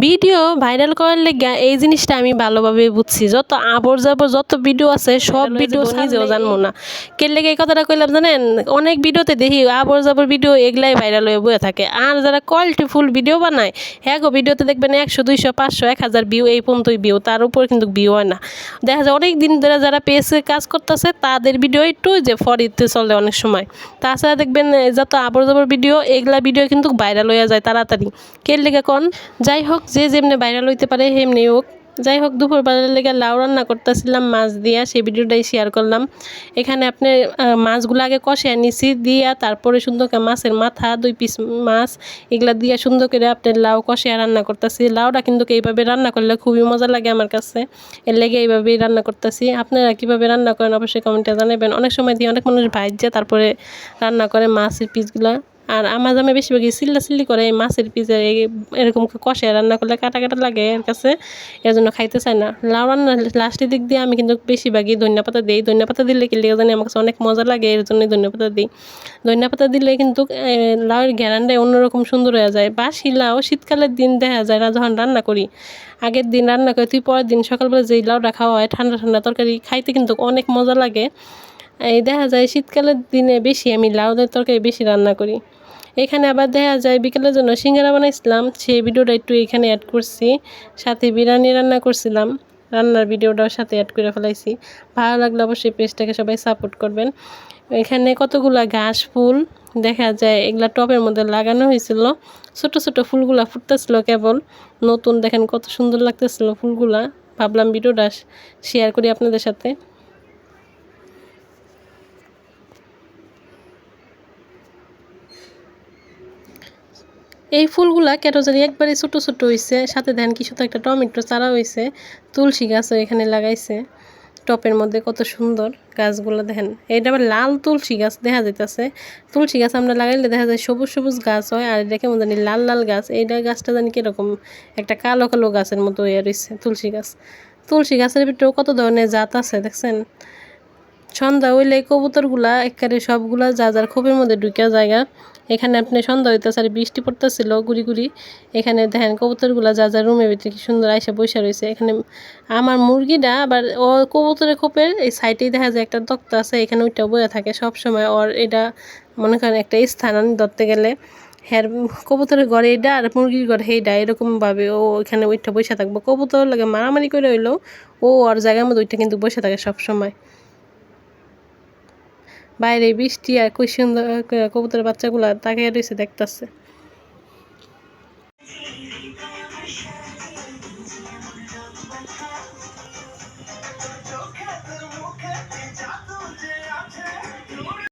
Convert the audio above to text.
Video viral করার লেগে এই জিনিসটা আমি ভালোভাবে বুঝছি। যত আবর যাবর যত ভিডিও আছে সব ভিডিও নিজেও জানব না। কে লেগে এই কথাটা কইলাম জানেন? অনেক ভিডিওতে দেখি আবর যাবর ভিডিও এগুলাই ভাইরাল হয়ে বয়ে থাকে। আর যারা কোয়ালিটি ফুল ভিডিও বানায় হ্যাঁ গো ভিডিওতে দেখবেন একশো দুইশো পাঁচশো এক হাজার ভিউ এই পর্যন্তই ভিউ তার উপর কিন্তু ভিউ হয় না। দেখা যায় অনেক দিন ধরে যারা পেয়েছে কাজ করতেছে তাদের ভিডিও একটু যে ফরিতে চলে অনেক সময়। তাছাড়া দেখবেন যত আবর যাবর ভিডিও এগুলা ভিডিও কিন্তু ভাইরাল হয়ে যায় তাড়াতাড়ি। কে লেগে কন? যাই হোক যে যেমনি ভাইরাল হইতে পারে সেমনি হোক। যাই হোক, দুপুরবেলার লেগে লাউ রান্না করতেছিলাম, মাছ দিয়া সেই ভিডিওটাই শেয়ার করলাম। এখানে আপনি মাছগুলো আগে কষে নিছি, দিয়া তারপরে সুন্দর করে মাছের মাথা, দুই পিস মাছ, এগুলা দিয়া সুন্দর করে আপনি লাউ কষে রান্না করতেছি। লাউটা কিন্তু এইভাবে রান্না করলে খুবই মজা লাগে আমার কাছে। এর লেগে এইভাবেই রান্না করতেছি। আপনারা কীভাবে রান্না করেন অবশ্যই কমেন্টে জানাবেন। অনেক সময় দিয়ে অনেক মানুষ ভাজছে তারপরে রান্না করে মাছের পিসগুলা আর আমার জামে বেশিরভাগই চিল্লা চিল্লি করে, এই মাছের পিজে এরকম কষে রান্না করলে কাটা কাটা লাগে এর কাছে, এর জন্য খাইতে চায় না। লাউ রান্না লাস্টের দিক দিয়ে আমি কিন্তু বেশিরভাগই ধনিয়া পাতা দিই। ধনিয়া পাতা দিলে কি জানি আমার কাছে অনেক মজা লাগে, এর জন্যই ধনিয়া পাতা দিই। ধনিয়া পাতা দিলে কিন্তু লাউয়ের ঘেরানটাই অন্যরকম সুন্দর হয়ে যায়। বাসি লাউ শীতকালের দিন দেখা যায় না যখন রান্না করি। আগের দিন রান্না করি, তুই পরের দিন সকালবেলা যেই লাউটা খাওয়া হয়, ঠান্ডা ঠান্ডা তরকারি, খাইতে কিন্তু অনেক মজা লাগে। এই দেখা যায় শীতকালের দিনে বেশি আমি লাউদের তরকারি বেশি রান্না করি। এখানে আবার দেখা যায় বিকেলের জন্য সিঙ্গারা বানাইছিলাম, সেই ভিডিওটা একটু এখানে অ্যাড করছি। সাথে বিরিয়ানি রান্না করছিলাম, রান্নার ভিডিওটাও সাথে অ্যাড করে ফেলাইছি। ভালো লাগলে অবশ্যই পেজটাকে সবাই সাপোর্ট করবেন। এখানে কতগুলা ঘাস, ফুল, দেখা যায় এগুলা টবের মধ্যে লাগানো হয়েছিল। ছোট ছোট ফুলগুলা ফুটতেছিল কেবল। নতুন দেখেন কত সুন্দর লাগতেছিল ফুলগুলা। ভাবলাম ভিডিওটা শেয়ার করি আপনাদের সাথে। এই ফুলগুলা কেন জানি একবারে ছোট ছোট হয়েছে সাথে দেন কি শুধু একটা টমেটো চারা হয়েছে তুলসী গাছও এখানে লাগাইছে, টপের মধ্যে কত সুন্দর গাছগুলো দেখেন, এটা আবার লাল তুলসী গাছ দেখা যাইতেছে, তুলসী গাছ আমরা লাগাইলে দেখা যায় সবুজ সবুজ গাছ হয়, আর এটা কেমন জানি লাল লাল গাছ, এইটা গাছটা জানি কীরকম একটা কালো কালো গাছের মতো ইয়ে রয়েছে তুলসী গাছ, তুলসী গাছের ভিতরেও কত ধরনের জাত আছে দেখছেন সন্ধ্যা হইলে কবুতরগুলা একেবারে সবগুলা যা যার খোপের মধ্যে ঢুকিয়া জায়গা। এখানে আপনি সন্ধ্যা হইতেছে আর বৃষ্টি পড়তেছিল গুড়ি গুড়ি। এখানে দেখেন কবুতরগুলা যা যা রুমের ভিতরে কি সুন্দর আইসা বসে রয়েছে এখানে আমার মুরগিটা আবার ও কবুতরের খোপের এই সাইডেই দেখা যায় একটা তক্তা আছে, এখানে ওইটা বয়ে থাকে। সব সময় ওর এটা মনে করেন একটা স্থান ধরতে গেলে। হ্যাঁ কবুতরের ঘরে এটা আর মুরগির ঘরে সেইটা এরকমভাবে ও ওইখানে ওইটা বসে থাকব। কবুতর লাগে মারামারি করে হইলেও ও ওর জায়গার মধ্যে ওইটা কিন্তু বসে থাকে সব সময় বাইরে বৃষ্টি আর খুব সুন্দর কবুতরের বাচ্চাগুলা তাকিয়ে রয়েছে দেখতেছে।